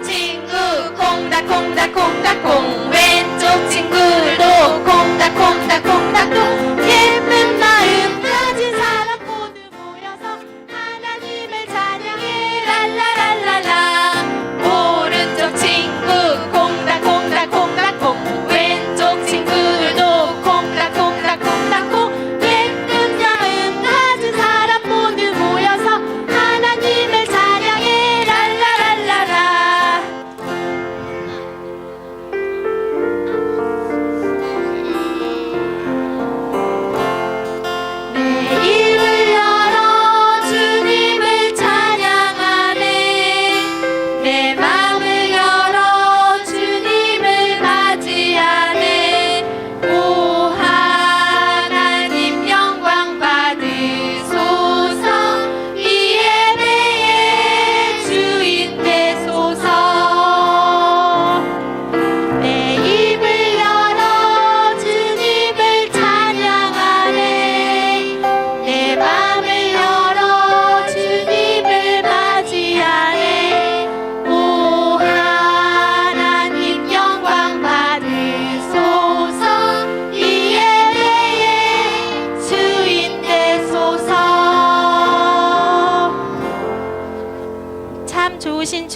친구 콩닥콩닥콩닥콩. 왼쪽 친구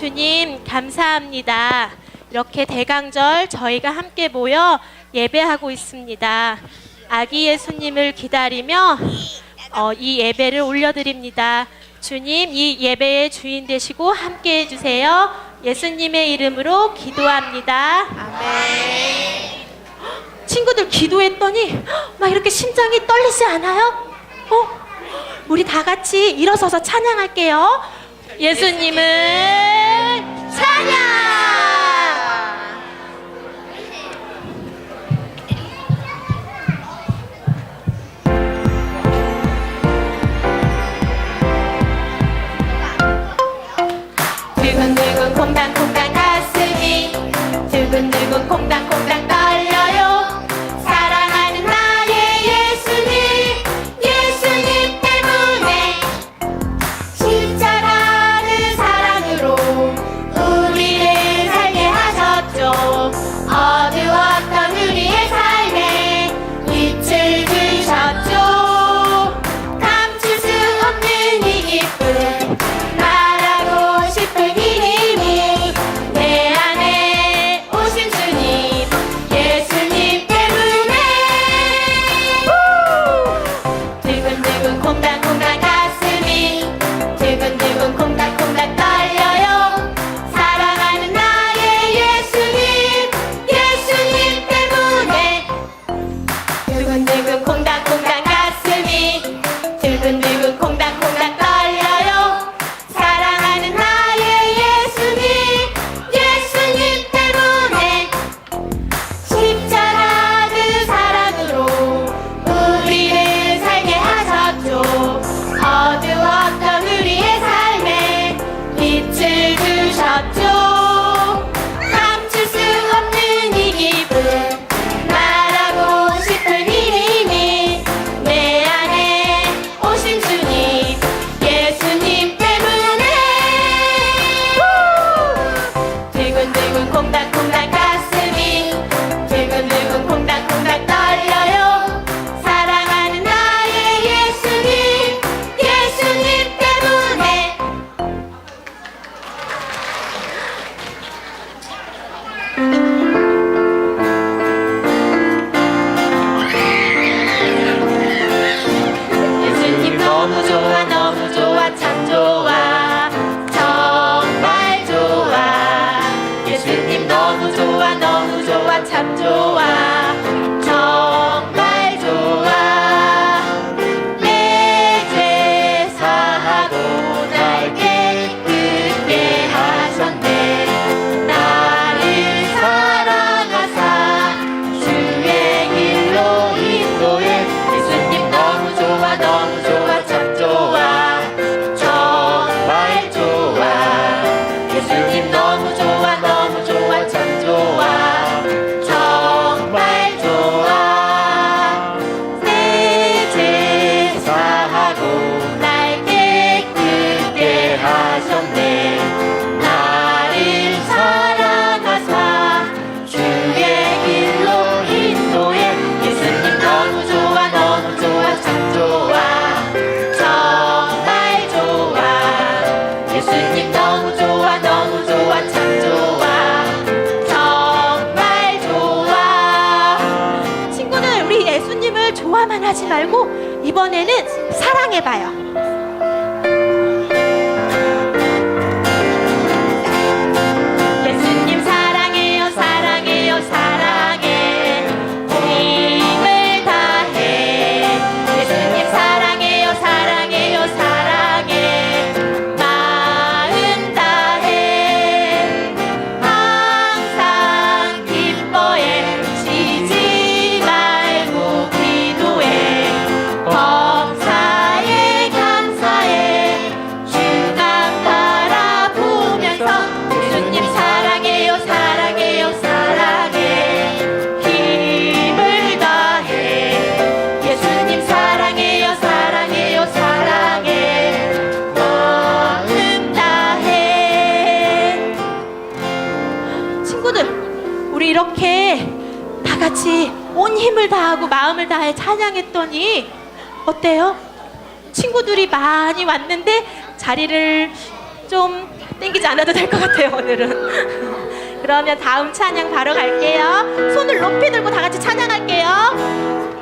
주님 감사합니다. 이렇게 대강절 저희가 함께 모여 예배하고 있습니다. 아기 예수님을 기다리며 어, 이 예배를 올려드립니다. 주님 이 예배의 주인 되시고 함께 해주세요. 예수님의 이름으로 기도합니다. 아멘. 친구들 기도했더니 막 이렇게 심장이 떨리지 않아요? 어? 우리 다 같이 일어서서 찬양할게요. 예수님을 찬양! 너무 좋아 너무 좋아 참 좋아. 정말 좋아. 친구는 우리 예수님을 좋아만 하지 말고 이번에는 사랑해봐요. 힘을 다하고 마음을 다해 찬양했더니 어때요? 친구들이 많이 왔는데 자리를 좀 땡기지 않아도 될 것 같아요 오늘은. 그러면 다음 찬양 바로 갈게요. 손을 높이 들고 다 같이 찬양할게요.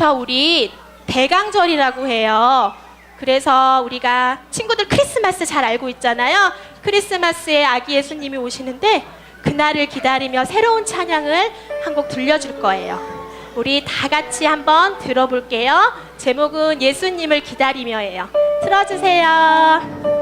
오늘부터 우리 대강절이라고 해요. 그래서 우리가 친구들 크리스마스 잘 알고 있잖아요. 크리스마스에 아기 예수님이 오시는데 그날을 기다리며 새로운 찬양을 한 곡 들려줄 거예요. 우리 다 같이 한번 들어볼게요. 제목은 예수님을 기다리며예요. 틀어주세요.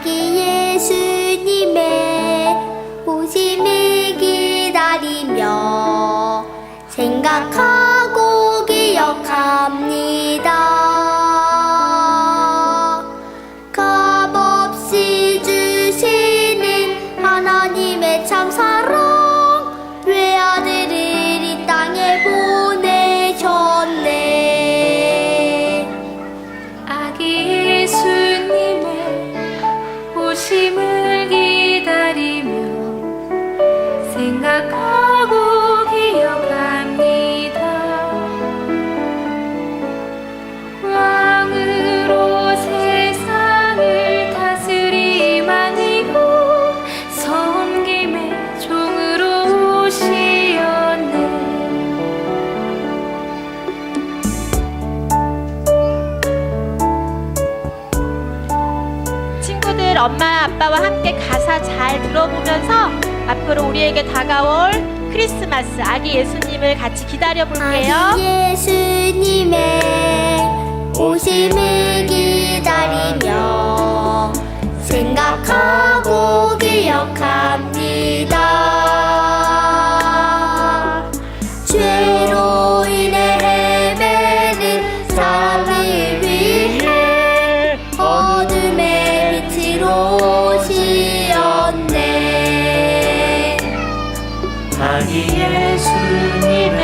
아기 예수님의 오심을 우리에게 다가올 크리스마스 아기 예수님을 같이 기다려 볼게요. 아기 예수님의 오심을 기다리며 생각하고 기억합니다. 아기 예수님의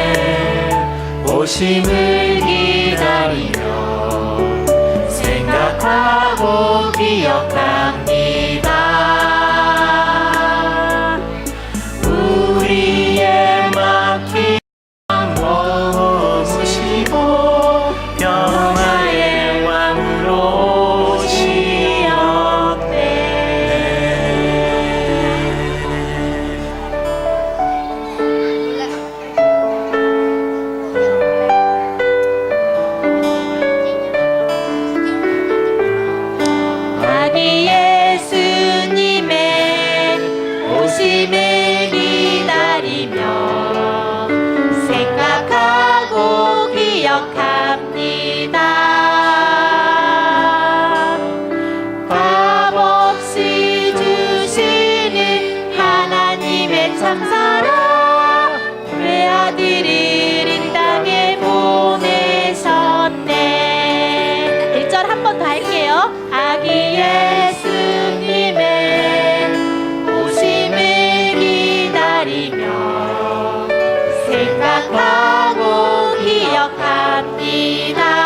오심을 기다리며 생각하고 기억합니 같이다.